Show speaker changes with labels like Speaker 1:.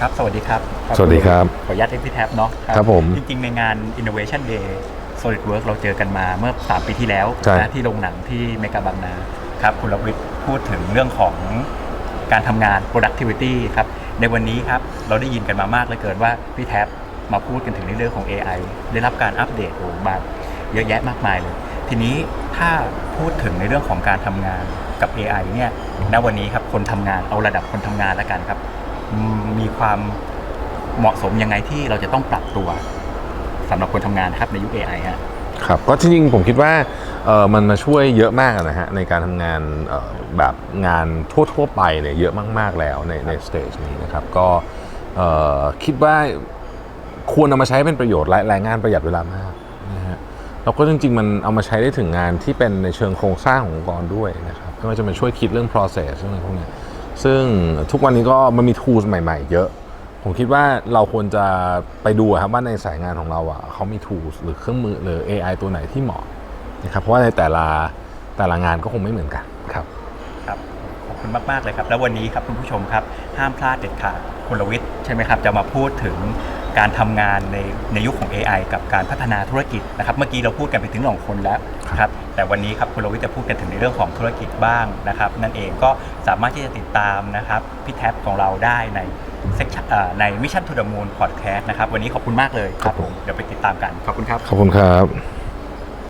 Speaker 1: ครับ สวัสดีครับ
Speaker 2: สวัสดีครับ
Speaker 1: ขออนุญาตเรียกพี่แท็บเนาะ
Speaker 2: ครับผม
Speaker 1: จริง ๆ ในงาน Innovation Day SolidWorks เราเจอกันมาเมื่อ 3 ปีที่แล้ว
Speaker 2: ใช่
Speaker 1: นะที่โรงหนังที่เมกาบางนาครับคุณรวิทย์พูดถึงเรื่องของการทำงาน productivity ครับ ในวันนี้ครับ เราได้ยินกันมามากเหลยเกินว่าพี่แท็บมาพูดกันถึงในเรื่องของ AI ได้รับการอัปเดตโอ้มาเยอะแยะมากมายเลย ทีนี้ถ้าพูดถึงในเรื่องของการทำงานกับ AI เนี่ยณวันนี้ครับคนทำงานเอาระดับคนทำงานแล้วกันครับอื มมีความเหมาะสมยังไงที่เราจะต้องปรับตัวสำหรับคนทำงานนะครับในยุค AI ฮะ
Speaker 2: ครับก็จริงๆผมคิดว่าเออมันมาช่วยเยอะมากนะฮะในการทำงานเอ่อแบบงานทั่วๆไปเนี่ยเยอะมากๆแล้วในในสเตจนี้นะครับก็เอ่อคิดว่าควรเอามาใช้เป็นประโยชน์และแรงงานประหยัดเวลามากนะฮะแล้วก็จริงๆ มันเอามาใช้ได้ถึงงานที่เป็นในเชิงโครงสร้างขององค์กรด้วยนะครับไม่ว่าจะมาช่วยคิดเรื่อง process เรื่องอะไรพวกเนี้ย ซึ่งทุกวันนี้ก็มันมีทูสใหม่ ๆ เยอะ ผมคิดว่าเราควรจะไปดูอะครับว่าในสายงานของเราอะเขามีทูสหรือเครื่องมือหรือ AI ตัวไหนที่เหมาะนะครับเพราะว่าในแต่ละแต่ละงานก็คงไม่เหมือนกันครับ
Speaker 1: ครับขอบคุณมาก ๆ เลยครับ แล้ววันนี้ครับคุณผู้ชมครับ ห้ามพลาดเด็ดขาดคุณรวิทย์ใช่ไหมครับ จะมาพูดถึง การทำงานในในยุคของ AI กับการพัฒนาธุรกิจนะครับ เมื่อกี้เราพูดกันไปถึงหลองคนแล้วครับแต่วันนี้ครับคุณรวิทย์จะพูดกันถึงในเรื่องของธุรกิจบ้างนะครับ นั่นเองก็สามารถที่จะติดตามนะครับพี่แท็บของเราได้ในเซกชันใน Mission to the Moon Podcast นะครับวันนี้ขอบคุณมากเลยครับผมเดี๋ยวไปติดตามกันขอบคุณครับ
Speaker 2: ขอบคุณครับ